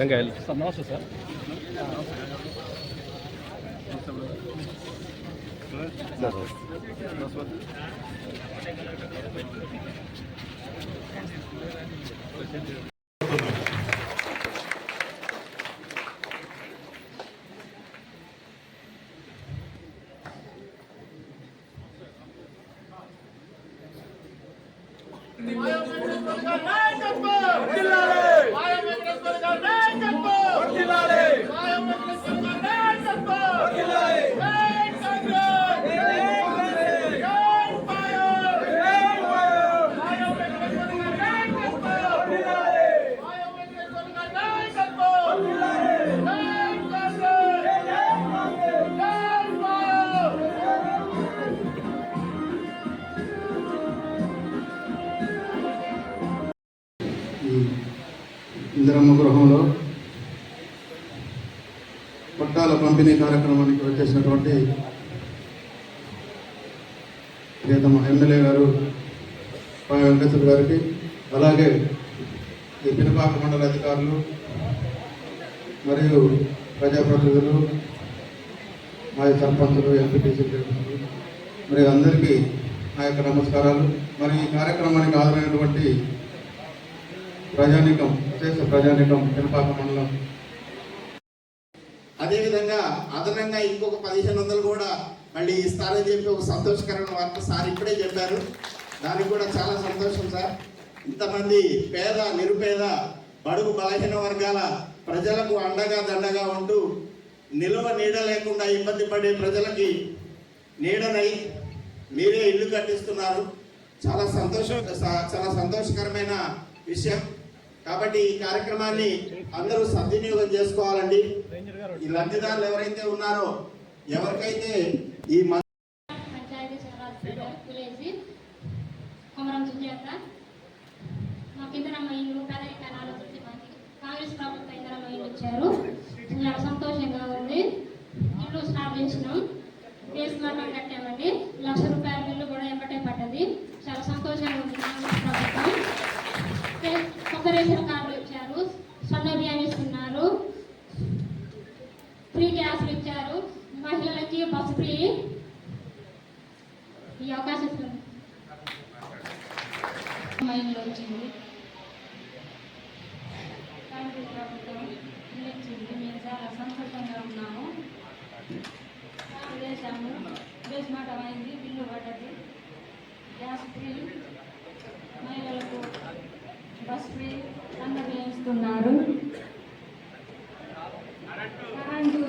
గంగాయలు sir నమస్తే sir. ఈ పంపిణీ కార్యక్రమానికి వచ్చేసినటువంటి ప్రియతమ ఎమ్మెల్యే గారు వెంకటేశ్వర గారికి అలాగే ఈ పినపాక మండల అధికారులు మరియు ప్రజాప్రతినిధులు మాజీ సర్పంచులు ఎంపీటీసీ మరి అందరికీ నా యొక్క నమస్కారాలు. మరి ఈ కార్యక్రమానికి హాజరైనటువంటి ప్రజానికం విశేష ప్రజానికం పినపాక మండలం అదేవిధంగా అదనంగా ఇంకొక పదిహేను వందలు కూడా మళ్ళీ ఇస్తారని చెప్పి ఒక సంతోషకరమైన వార్త సార్ ఇప్పుడే చెప్పారు. దానికి కూడా చాలా సంతోషం సార్. ఇంతమంది పేద నిరుపేద బడుగు బలహీన వర్గాల ప్రజలకు అండగా దండగా ఉంటూ నిల్వ నీడ లేకుండా ఇబ్బంది పడే ప్రజలకి నీడనై మీరే ఇల్లు కట్టిస్తున్నారు. చాలా సంతోషం చాలా సంతోషకరమైన విషయం. కాబట్టి ఈ కార్యక్రమాన్ని అందరూ సద్వినియోగం చేసుకోవాలండి. ఈ లబ్ధిదారులు ఎవరైతే ఉన్నారో ఎవరికైతే ఈ పంచాయతీ విలేజ్ కొమరం సుజాత మా కిందనమ్మ ఇల్లు పేదరిక ఆలోచించి మాకు కాంగ్రెస్ ప్రభుత్వం ఇందరమ్మ ఇల్లు ఇచ్చారు చాలా సంతోషంగా ఉంది ఇల్లు స్టార్ట్ చేసినాం బేస్ మరణం కట్టామండి లక్ష రూపాయల బిల్లు కూడా ఎంబటే పడ్డది చాలా సంతోషంగా ఉంది కాంగ్రెస్ ప్రభుత్వం రే- కొత్త రేషన్ కార్డులు ఇచ్చారు సన్న బియ్యం ఇస్తున్నారు ఫ్రీ గ్యాస్లు ఇచ్చారు మహిళలకి బస్ ఫ్రీ ఈ అవకాశం ఇస్తుంది మైండ్లో వచ్చింది కాంగ్రెస్ ప్రభుత్వం ఇచ్చింది మేము చాలా సంతోషంగా ఉన్నాము వేసాము బేస్మాటం అయింది బిల్లు పడ్డది గ్యాస్ ఫ్రీ మహిళలకు బస్ ఫ్రీ అందరూ ఇస్తున్నారు కరెంటు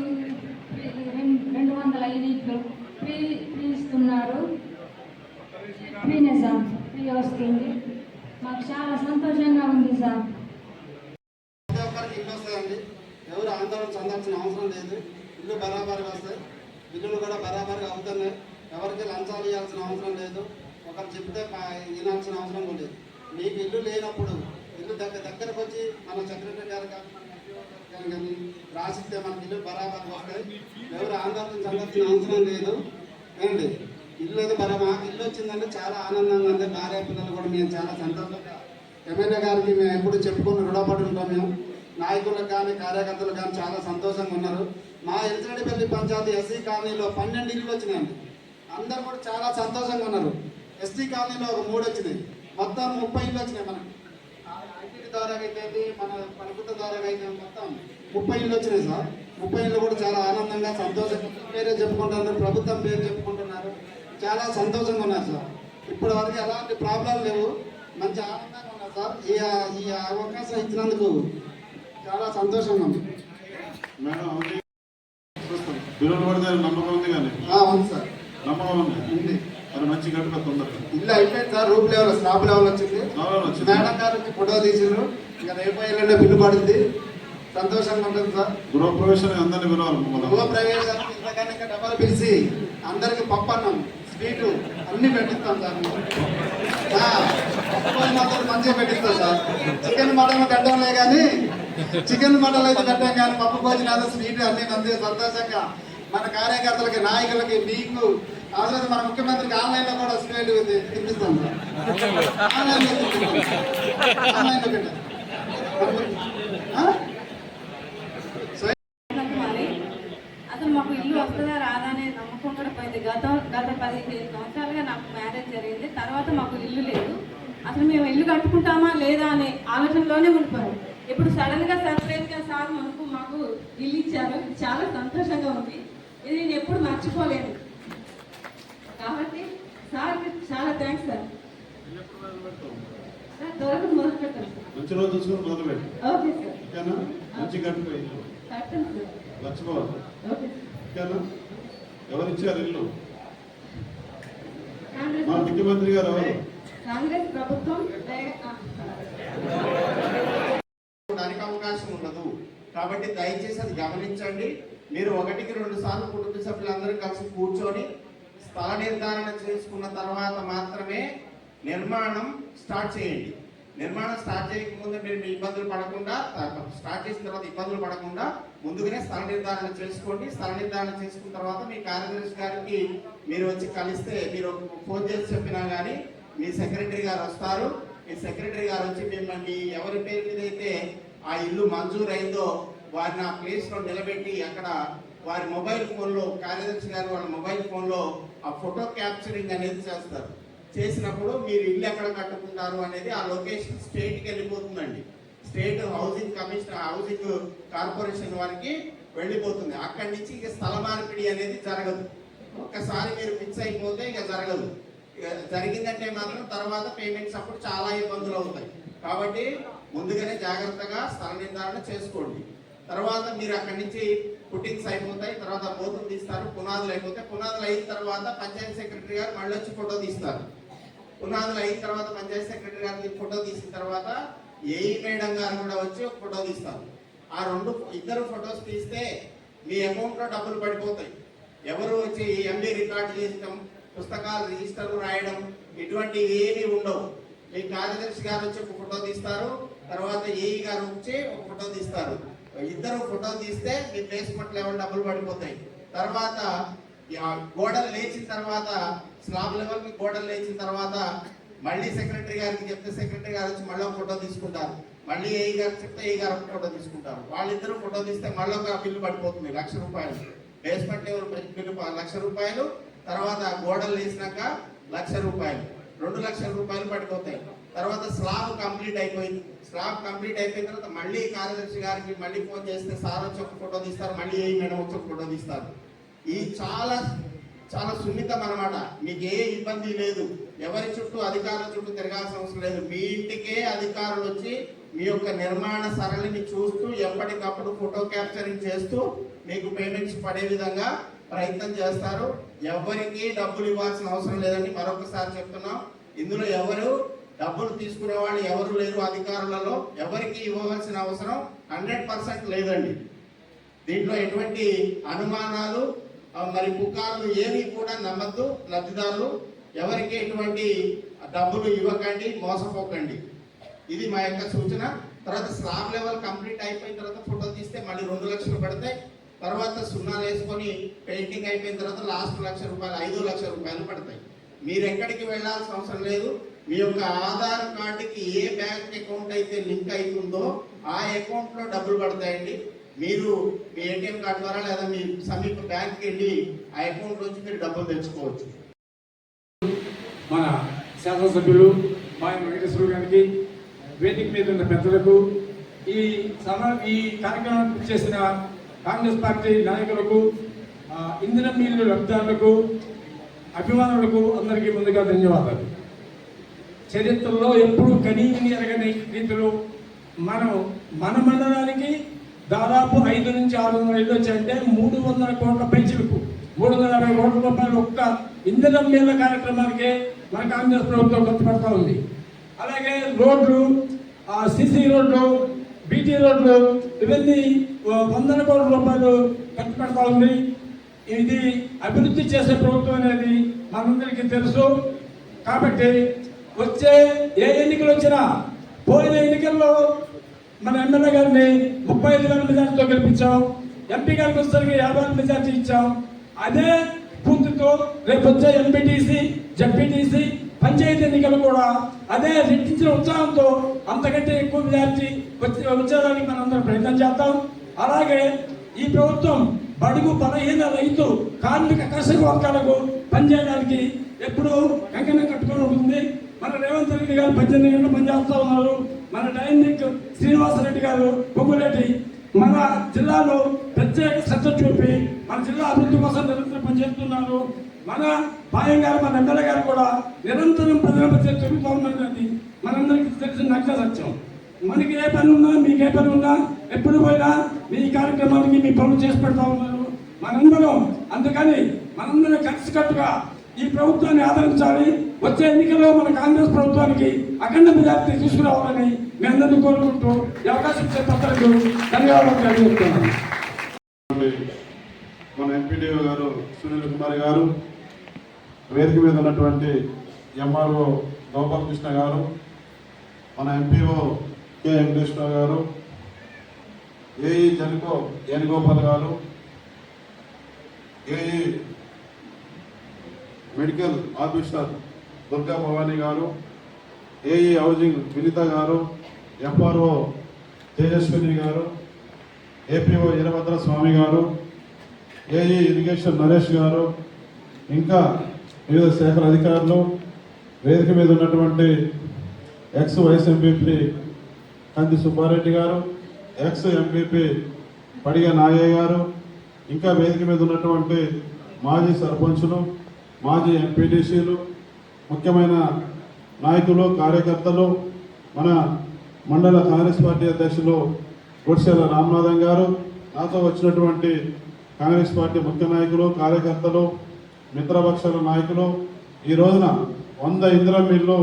రెండు రెండు వందల యూనిట్లు ఫ్రీ ఫ్రీ ఇస్తున్నారు ఫ్రీనే సార్ ఫ్రీ వస్తుంది మాకు చాలా సంతోషంగా ఉంది సార్ ఎవరు ఆందోళన చెందాల్సిన అవసరం లేదు. ఇల్లు బరాబరిగా వస్తాయి. బిల్లులు కూడా బరాబరుగా అవుతున్నాయి. ఎవరికి లంచాలు ఇవ్వాల్సిన అవసరం లేదు. ఒకరు చెప్తే వినాల్సిన అవసరం కూడా లేదు మీకు ఇల్లు లేనప్పుడు ఇల్లు దగ్గర దగ్గరకు వచ్చి మన సెక్రటరీ గారు కానీ గారు కానీ రాసిస్తే మనకి ఇల్లు బరాబర్ వస్తాయి. ఎవరు ఆందోళన చెందాల్సిన అవసరం లేదు. ఏంటి ఇల్లు అయితే మరి మాకు ఇల్లు వచ్చిందంటే చాలా ఆనందంగా ఉంది. భార్య పిల్లలు కూడా మేము చాలా సంతోషంగా. ఎమ్మెల్యే గారికి మేము ఎప్పుడు చెప్పుకుని రుణపడి ఉంటాం మేము. నాయకులకు కానీ కార్యకర్తలు కానీ చాలా సంతోషంగా ఉన్నారు. మా ఎల్చడిపల్లి పంచాయతీ ఎస్సీ కాలనీలో పన్నెండు ఇల్లు వచ్చినాయండి. అందరు కూడా చాలా సంతోషంగా ఉన్నారు. ఎస్టీ కాలనీలో ఒక మూడు వచ్చినాయి. మొత్తం ముప్పై ఇల్లు వచ్చినాయి మనకి. ఐటీ ద్వారా అయితే మన ప్రభుత్వ ద్వారా అయితే మొత్తం ముప్పై ఇల్లు వచ్చినాయి సార్. ముప్పై ఇల్లు కూడా చాలా ఆనందంగా సంతోషంగా పేరే చెప్పుకుంటున్నారు ప్రభుత్వం పేరు చెప్పుకుంటున్నారు. చాలా సంతోషంగా ఉన్నారు సార్. ఇప్పటి వరకు ఎలాంటి ప్రాబ్లం లేవు. మంచి ఆనందంగా ఉన్నారు సార్. ఈ అవకాశం ఇచ్చినందుకు చాలా సంతోషంగా ఉంది. మేడం ఉంది. బిల్లులు పడితే నమ్మకం ఉంది కానీ? సార్. నమ్మకం ఉంది? ఉంది. మరి మంచి కట్టుగా తొందరగా. ఇల్లు అయిపోయింది sir roof level slab level వచ్చింది. మేడం గారికి ఫోటో తీసిండ్రు ఇంకా రేపు ఎల్లుండి బిల్లు పడింది సంతోషంగా ఉంటుంది సార్. అందరినీ పిలవాలి గృహ. ప్రవేశం ఇంతకన్నా ఇంకా డబ్బాలు పిలిచి అందరికి పప్పు అన్నం స్వీటు అన్ని పెట్టిస్తాం సార్. మాత్రం మంచిగా పెట్టిస్తాం సార్. చికెన్ మటన్ కట్టంలే కానీ చికెన్ మటన్ అయితే పెట్టాం కానీ పప్పు భోజనాలు స్వీట్ అన్ని అందే సంతోషంగా. మన కార్యకర్తలకి నాయకులకి మీకు అవసరం మన ముఖ్యమంత్రికి ఆన్లైన్లో కూడా స్వీట్ తినిపిస్తాం. ఆన్లైన్లో ఆన్లైన్లో అసలు మాకు ఇల్లు వస్తుందా రాదా అనే నమ్మకం కూడా పోయింది. గత గత పదిహేను సంవత్సరాలుగా నాకు మ్యారేజ్ జరిగింది. తర్వాత మాకు ఇల్లు లేదు. అసలు మేము ఇల్లు కట్టుకుంటామా లేదా అనే ఆలోచనలోనే ఉండిపోయాం. ఇప్పుడు సడన్గా సర్ప్రైజ్గా సార్ మనకు మాకు ఇల్లు ఇచ్చారు. చాలా సంతోషంగా ఉంది. ఇది నేను ఎప్పుడు మర్చిపోలేను. కాబట్టి సార్ చాలా థ్యాంక్స్ సార్. త్వరగా మొదలు పెట్టండి సార్. మంచి రోజు చూసుకుని మొదలు పెట్టి. Okay sir. ఓకేనా మంచి కట్టుకో ఇల్లు కట్టండి సార్. లక్ష్మీబాబు ఓకే ఓకేనా ఎవరు ఇచ్చారు ఇల్లు? కాంగ్రెస్ మా ముఖ్యమంత్రి గారు ఎవరు? కాంగ్రెస్ ప్రభుత్వం రే- ఆ, దానికి అవకాశం ఉండదు కాబట్టి దయచేసి అది గమనించండి. మీరు ఒకటికి రెండు సార్లు కుటుంబ సభ్యులందరూ కలిసి కూర్చొని స్థల నిర్ధారణ చేసుకున్న తర్వాత మాత్రమే నిర్మాణం స్టార్ట్ చేయండి. నిర్మాణం స్టార్ట్ చేయకముందు మీరు మీ ఇబ్బందులు పడకుండా స్టార్ట్ చేసిన తర్వాత ఇబ్బందులు పడకుండా ముందుగానే స్థల నిర్ధారణ చేసుకోండి. స్థల నిర్ధారణ చేసుకున్న తర్వాత మీ కార్యదర్శి గారికి మీరు వచ్చి కలిస్తే మీరు ఫోన్ చేసి చెప్పినా కానీ మీ సెక్రటరీ గారు వస్తారు. మీ సెక్రటరీ గారు వచ్చి మిమ్మల్ని ఎవరి పేరు మీద అయితే ఆ ఇల్లు మంజూరు అయిందో వారిని ఆ ప్లేస్లో నిలబెట్టి అక్కడ వారి మొబైల్ ఫోన్లో కార్యదర్శి గారు వాళ్ళ మొబైల్ ఫోన్లో ఆ ఫోటో క్యాప్చరింగ్ అనేది చేస్తారు. చేసినప్పుడు మీరు ఇల్లు ఎక్కడ కట్టుకుంటారు అనేది ఆ లొకేషన్ స్టేట్కి వెళ్ళిపోతుందండి. State housing commission housing corporation వారికి వెళ్ళిపోతుంది. అక్కడి నుంచి ఇక స్థల మార్పిడి అనేది జరగదు. ఒక్కసారి మీరు ఫిక్స్ అయిపోతే ఇక జరగదు. ఇక జరిగిందంటే మాత్రం తర్వాత పేమెంట్స్ అప్పుడు చాలా ఇబ్బందులు అవుతాయి. కాబట్టి ముందుగానే జాగ్రత్తగా స్థల నిర్ధారణ చేసుకోండి. తర్వాత మీరు అక్కడి నుంచి పుట్టింగ్స్ అయిపోతాయి తర్వాత బోతులు తీస్తారు పునాదులు అయిపోతాయి. పునాదులు అయిన తర్వాత పంచాయతీ సెక్రటరీ గారు మళ్ళీ వచ్చి ఫోటో తీస్తారు. పునాదులు అయిన తర్వాత పంచాయతీ సెక్రటరీ గారికి ఫోటో తీసిన తర్వాత ఏఈ మేడం గారు కూడా వచ్చి ఒక ఫోటో తీస్తారు. ఆ రెండు ఇద్దరు ఫొటోస్ తీస్తే మీ అకౌంట్లో డబ్బులు పడిపోతాయి. ఎవరు వచ్చి ఎంబీ రికార్డు చేయడం పుస్తకాలు రిజిస్టర్లు రాయడం ఇటువంటివి ఏమీ ఉండవు. మీ కార్యదర్శి గారు వచ్చి ఒక ఫోటో తీస్తారు. తర్వాత ఏఈ గారు వచ్చి ఒక ఫోటో తీస్తారు. ఇద్దరు ఫోటో తీస్తే మీ ప్లేస్మెంట్ లెవెల్ డబ్బులు పడిపోతాయి. తర్వాత గోడలు లేచిన తర్వాత స్లాబ్ లెవెల్కి గోడలు లేచిన తర్వాత మళ్ళీ సెక్రటరీ గారికి చెప్తే సెక్రటరీ గారు వచ్చి మళ్ళీ ఒక ఫోటో తీసుకుంటారు. మళ్ళీ ఏ గారు చెప్తే ఏ గారు ఒక ఫోటో తీసుకుంటారు. వాళ్ళిద్దరు ఫోటో తీస్తే మళ్ళీ ఒక బిల్లు పడిపోతుంది లక్ష రూపాయలు. బేస్మెంట్ లెవెల్ బిల్లు లక్ష రూపాయలు తర్వాత గోడలు వేసినాక లక్ష రూపాయలు. రెండు లక్షల రూపాయలు పడిపోతాయి. తర్వాత స్లాబ్ కంప్లీట్ అయిపోయింది. స్లాబ్ కంప్లీట్ అయిపోయిన తర్వాత మళ్ళీ కార్యదర్శి గారికి మళ్ళీ ఫోన్ చేస్తే సార్ వచ్చి ఒక ఫోటో తీస్తారు మళ్ళీ ఏ మేడం వచ్చి ఒక ఫోటో తీస్తారు. ఇది చాలా చాలా సున్నితం అనమాట మీకు ఏ ఇబ్బంది లేదు. ఎవరి చుట్టూ అధికారుల చుట్టూ తిరగాల్సిన అవసరం లేదు. మీ ఇంటికే అధికారులు వచ్చి మీ యొక్క నిర్మాణ సరళిని చూస్తూ ఎప్పటికప్పుడు ఫోటో క్యాప్చరింగ్ చేస్తూ మీకు పేమెంట్స్ పడే విధంగా ప్రయత్నం చేస్తారు. ఎవరికి డబ్బులు ఇవ్వాల్సిన అవసరం లేదని మరొకసారి చెప్తున్నాం. ఇందులో ఎవరు డబ్బులు తీసుకునే వాళ్ళు ఎవరు లేరు అధికారులలో ఎవరికి ఇవ్వవలసిన అవసరం హండ్రెడ్ పర్సెంట్ లేదండి. దీంట్లో ఎటువంటి అనుమానాలు మరి పుకార్లు ఏవి కూడా నమ్మద్దు లబ్ధిదారులు. ఎవరికి ఎటువంటి డబ్బులు ఇవ్వకండి మోసపోకండి. ఇది మా యొక్క సూచన. తర్వాత స్లాబ్ లెవెల్ కంప్లీట్ అయిపోయిన తర్వాత ఫోటో తీస్తే మళ్ళీ రెండు లక్షలు పడతాయి తర్వాత సున్నాలు వేసుకొని పెయింటింగ్ అయిపోయిన తర్వాత లాస్ట్ లక్ష రూపాయలు ఐదు లక్షల రూపాయలు పడతాయి. మీరు ఎక్కడికి వెళ్ళాల్సిన అవసరం లేదు. మీ యొక్క ఆధార్ కార్డుకి ఏ బ్యాంక్ అకౌంట్ అయితే లింక్ అవుతుందో ఆ అకౌంట్లో డబ్బులు పడతాయండి. మీరు మీ ఏటీఎం కార్డు ద్వారా లేదా మీ సమీప బ్యాంక్కి వెళ్ళి ఆ అకౌంట్ నుంచి మీరు డబ్బులు తెచ్చుకోవచ్చు. మన శాసనసభ్యులు మాయ వెంకటేశ్వర గారికి వేదిక మీద ఉన్న పెద్దలకు ఈ సమ ఈ కార్యక్రమం చేసిన కాంగ్రెస్ పార్టీ నాయకులకు ఇంధన ఇంధనం మిల్లు లబ్ధిదారులకు అభిమానులకు అందరికీ ముందుగా ధన్యవాదాలు. చరిత్రలో ఎప్పుడూ కనీవిని ఎరగని రీతిలో మనం మన మండలానికి దాదాపు ఐదు నుంచి ఆరు వందల ఇళ్ళు వచ్చాయంటే మూడు వందల కోట్ల పైచిలకు. మూడు వందల యాభై కోట్ల రూపాయలు ఒక్క ఇంధనం మీద కార్యక్రమానికి మన కాంగ్రెస్ ప్రభుత్వం ఖర్చు పెడతా ఉంది. అలాగే రోడ్లు సిసి రోడ్లు బీటీ రోడ్లు ఇవన్నీ వందల కోట్ల రూపాయలు ఖర్చు పెడతా ఉంది. ఇది అభివృద్ధి చేసే ప్రభుత్వం అనేది మనందరికీ తెలుసు. కాబట్టి వచ్చే ఏ ఎన్నికలు వచ్చినా పోయిన ఎన్నికల్లో మన ఎమ్మెల్యే గారిని ముప్పై ఐదు వేల మెజార్టీతో గెలిపించాం. ఎంపీ గారికి వచ్చేసరికి యాభై వేల మెజార్టీ ఇచ్చాం. అదే స్ఫూర్తితో రేపు వచ్చే ఎంపీటీసీ జడ్పీటీసీ పంచాయతీ ఎన్నికలు కూడా అదే రెట్టించిన ఉత్సాహంతో అంతకంటే ఎక్కువ విద్యార్థి వచ్చి వచ్చేదానికి మనం అందరం ప్రయత్నం చేద్దాం. అలాగే ఈ ప్రభుత్వం బడుగు బలహీన రైతు కార్మిక కర్షక వర్గాలకు పనిచేయడానికి ఎప్పుడూ కంకణం కట్టుకొని ఉంటుంది. రెడ్డి గారు పద్దెనిమిది గంటలు పనిచేస్తా ఉన్నారు. మన డైనిక్ శ్రీనివాసరెడ్డి గారు పొగ్గురెడ్డి మన జిల్లాలో ప్రత్యేక శ్రద్ధ చూపి మన జిల్లా అభివృద్ధి కోసం నిరంతరం పనిచేస్తున్నారు. మన పాయం గారు మన ఎమ్మెల్యే గారు కూడా నిరంతరం ప్రజల మధ్య తిరుగుతూ మనందరికీ తెలిసిన నగ్న సత్యం. మనకి ఏ పని ఉన్నా మీకు ఏ పని ఉన్నా ఎప్పుడు పోయినా మీ కార్యక్రమానికి మీ పనులు చేసి పెడతా ఉన్నారు. మనందరం అందుకని మనందరం కలిసికట్టుగా ఈ ప్రభుత్వాన్ని ఆదరించాలి. వచ్చే ఎన్నికల్లో మన కాంగ్రెస్ ప్రభుత్వానికి అఖండ మెజార్టీ తీసుకురావాలని మీ అందరినీ కోరుకుంటూ ఈ అవకాశం ఇచ్చే పత్రికలు ధన్యవాదాలు తెలియజేస్తున్నాను. మన ఎంపీడీఓ గారు సునీల్ కుమార్ గారు వేదిక మీద ఉన్నటువంటి ఎంఆర్ఓ గోపాలకృష్ణ గారు మన ఎంపీఓ కె వెంకటేశ్వర గారు ఏఈ జనకో ఎన్ గారు AE medical officer Durga Bhavani గారు ఏఈ హౌజింగ్ వినిత గారు ఎఫ్ఆర్ఓ తేజస్విని గారు ఏపీఓ వీరభద్ర స్వామి గారు ఏఈ ఇరిగేషన్ నరేష్ గారు ఇంకా వివిధ శాఖల అధికారులు వేదిక మీద ఉన్నటువంటి ఎక్స్ వైస్ ఎంపీపీ కంది సుబ్బారెడ్డి గారు ఎక్స్ ఎంపీపీ పడిగ నాగయ్య గారు ఇంకా వేదిక మీద ఉన్నటువంటి మాజీ సర్పంచులు మాజీ ఎంపీటీసీలు ముఖ్యమైన నాయకులు కార్యకర్తలు మన మండల కాంగ్రెస్ పార్టీ అధ్యక్షులు గుడిసెల రామనాథం గారు నాతో వచ్చినటువంటి కాంగ్రెస్ పార్టీ ముఖ్య నాయకులు కార్యకర్తలు మిత్రపక్షాల నాయకులు ఈ రోజున వంద ఇందిరా మిల్లు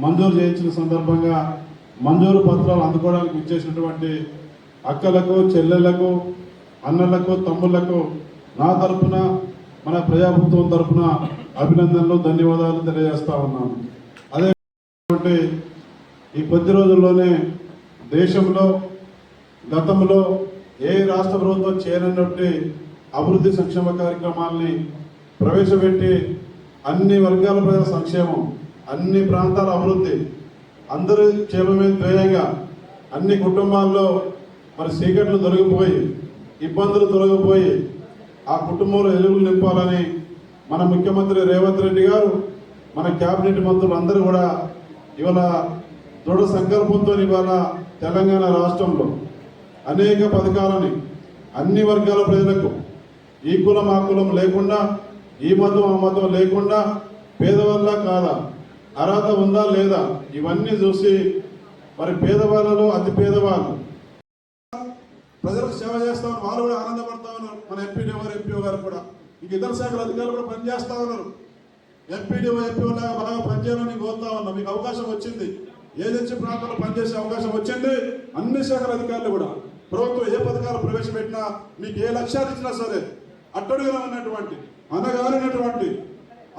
మంజూరు చేయించిన సందర్భంగా మంజూరు పత్రాలు అందుకోవడానికి ఇచ్చేసినటువంటి అక్కలకు చెల్లెళ్ళకు అన్నలకు తమ్ముళ్ళకు నా తరపున మన ప్రజాప్రభుత్వం తరఫున అభినందనలు ధన్యవాదాలు తెలియజేస్తా ఉన్నాను అదే ఈ కొద్ది రోజుల్లోనే దేశంలో గతంలో ఏ రాష్ట్ర ప్రభుత్వం చేయనటువంటి అభివృద్ధి సంక్షేమ కార్యక్రమాల్ని ప్రవేశపెట్టి అన్ని వర్గాల ప్రజల సంక్షేమం అన్ని ప్రాంతాల అభివృద్ధి అందరి క్షేమమే ధ్యేయంగా అన్ని కుటుంబాల్లో మరి సీకట్లు తొలగిపోయి ఇబ్బందులు తొలగిపోయి ఆ కుటుంబంలో ఎలుగులు నింపాలని మన ముఖ్యమంత్రి రేవంత్ రెడ్డి గారు మన కేబినెట్ మంత్రులు అందరూ కూడా ఇవాళ దృఢ సంకల్పంతో ఇవాళ తెలంగాణ రాష్ట్రంలో అనేక పథకాలని అన్ని వర్గాల ప్రజలకు ఈ కులం ఆ కులం లేకుండా ఈ మతం ఆ మతం లేకుండా పేదవాళ్ళ కాదా అర్హత ఉందా లేదా ఇవన్నీ చూసి మరి పేదవాళ్ళలో అతి పేదవాళ్ళు. ప్రజలకు సేవ చేస్తామని వాళ్ళు కూడా ఆనందపడతా ఉన్నారు మన ఎంపీడీఓ గారు ఎంపీఓ గారు కూడా. ఇంక ఇతర శాఖల అధికారులు కూడా పనిచేస్తా ఉన్నారు. ఎంపీడీఓ ఎంపీఓ లాగా బాగా పనిచేయాలని కోరుతా ఉన్నాం. మీకు అవకాశం వచ్చింది. ఏజెన్సీ ప్రాంతంలో పనిచేసే అవకాశం వచ్చింది. అన్ని శాఖల అధికారులు కూడా. ప్రభుత్వం ఏ పథకాలు ప్రవేశపెట్టినా మీకు ఏ లక్ష్యాలు ఇచ్చినా సరే అట్టడుగులో ఉన్నటువంటి అనగారినటువంటి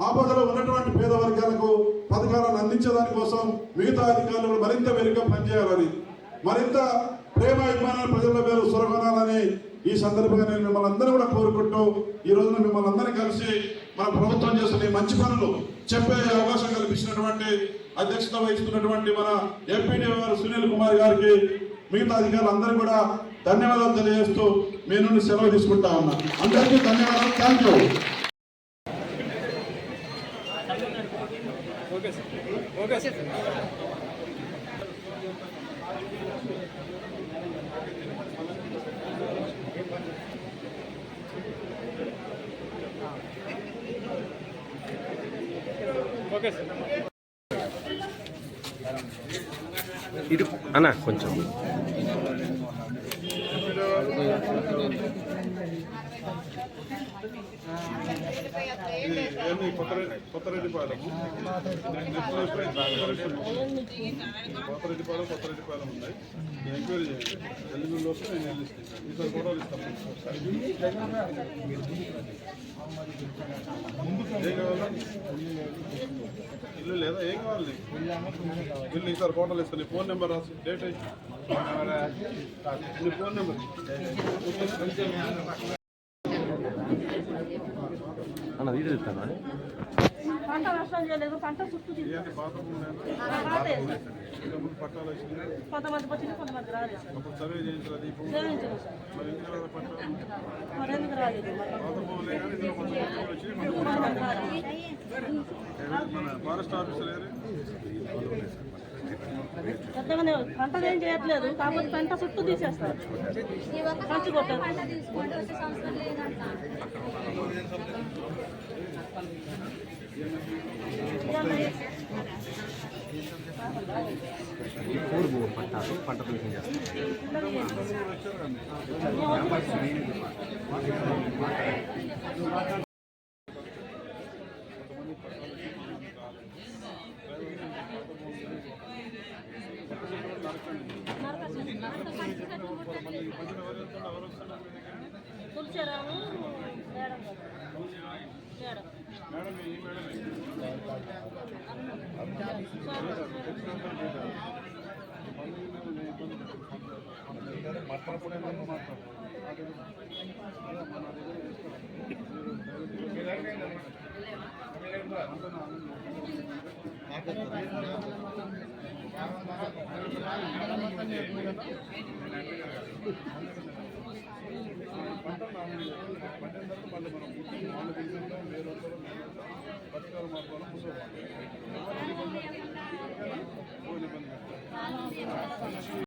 ఆపదలో ఉన్నటువంటి పేద వర్గాలకు పథకాలను అందించడాని కోసం మిగతా అధికారులు మరింత మెరుగ్గా పనిచేయాలని మరింత ప్రేమ అభిమానాలు ప్రజల మీద సురగొనాలని ఈ సందర్భంగా నేను మిమ్మల్ని అందరూ కూడా కోరుకుంటూ ఈ రోజున మిమ్మల్ని అందరినీ కలిసి మన ప్రభుత్వం చేస్తున్న ఈ మంచి పనులు చెప్పే అవకాశం కల్పించినటువంటి అధ్యక్షత వహిస్తున్నటువంటి మన ఎంపీడీ గారు సునీల్ కుమార్ గారికి మిగతా అధికారులు అందరూ కూడా ధన్యవాదాలు తెలియజేస్తూ మీ నుండి సెలవు తీసుకుంటా ఉన్నా. అందరికీ ధన్యవాదాలు. థ్యాంక్ యూ ఇటు అన్న కొంచెం ఇది ఏంది కొత్తరెడ్డి కొత్తరెడ్డిపాలెం కొత్తరెడ్డిపాలెం కొత్తరెడ్డిపాలెం ఉన్నాయి. ఎంక్వైరీ చేయండి. ఎల్లుండి వస్తే నేను వెళ్ళిస్తాను ఈసారి ఫోటోలు ఇస్తాను. ఏం కావాలి? ఇల్లు లేదా? ఏం కావాలి? ఇల్లు ఈసారి ఫోటోలు ఇస్తాను. నీ ఫోన్ నెంబర్ రాసి డేట్ నీ ఫోన్ నెంబర్. ఇది చెప్తాను అని పంట నష్టం చేయలేదు పంట చుట్టూ ఇవన్నీ పాత భూములేనా? ఇంతకుముందు పట్టాలు వచ్చినాయి కొంతమంది వచ్చింది కొంతమంది రాలేదు సార్ అప్పుడు సర్వే చేయించాలి ఈ భూమి సేవించలేదు సార్ మరి ఎందుకు రాలేదు పట్టాలు మరి ఎందుకు రాలేదు మరి పాత భూములే కానీ ఇందులో కొంచెం భూములు వచ్చినాయి మన కొంతమంది రాలేదు. మన ఫారెస్ట్ ఆఫీసర్ ఏరి పెద్దగానే పంటలు ఏం చేయట్లేదు కాకపోతే పంట చుట్టూ తీసేస్తారు మంచి కొట్టారు ఈ మూడు భూమి పట్టాలు పంట పీకింగ్ చేస్తారు మాట్లాడప్పుడే నన్ను మాట్లాడు తర్వాత మళ్ళీ మనం వాళ్ళు తీసుకుంటాం వేరే ముసలి